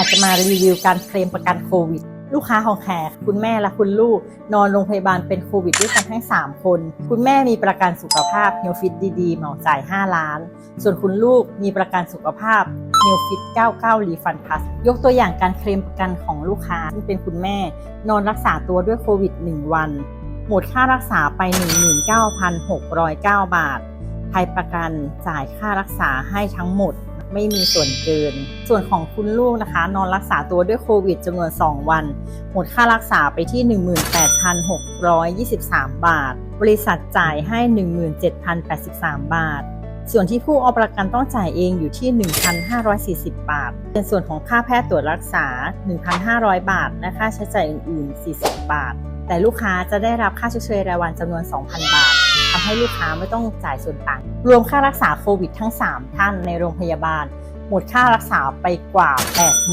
อาจจะมารีวิวการเคลมประกันโควิด ลูกค้าของแขกคุณแม่และคุณลูก นอนโรงพยาบาลเป็นโควิดด้วยกันทั้ง 3 คน คุณแม่มีประกันสุขภาพ New Fit ดีๆเหมาจ่าย 5 ล้าน ส่วนคุณลูกมีประกันสุขภาพ New Fit 99 Refund Plus ยกตัวอย่างการเคลมประกันของลูกค้าที่เป็นคุณแม่ นอนรักษาตัวด้วยโควิด 1 วัน หมดค่ารักษาไป 19,609 บาทไทยประกันจ่ายค่ารักษาให้ทั้งหมด ไม่มีส่วนเกิน ส่วนของคุณลูกนะคะ นอนรักษาตัวด้วยโควิดจำนวน 2 วัน หมดค่ารักษาไปที่ 18,623 บาท บริษัทจ่ายให้ 17,083 บาท ส่วนที่ผู้เอาประกันต้องจ่ายเองอยู่ที่ 1,540 บาท เป็นส่วนของค่าแพทย์ตรวจรักษา 1,500 บาท และค่าใช้จ่ายอื่นๆ 40 บาท แต่ลูกค้าจะได้รับค่าชดเชยรายวันจำนวน 2,000 บาททำให้ลูกค้าไม่ต้องจ่ายส่วนต่าง รวมค่ารักษาโควิดทั้ง 3 ท่านในโรงพยาบาล หมดค่ารักษาไปกว่า80,000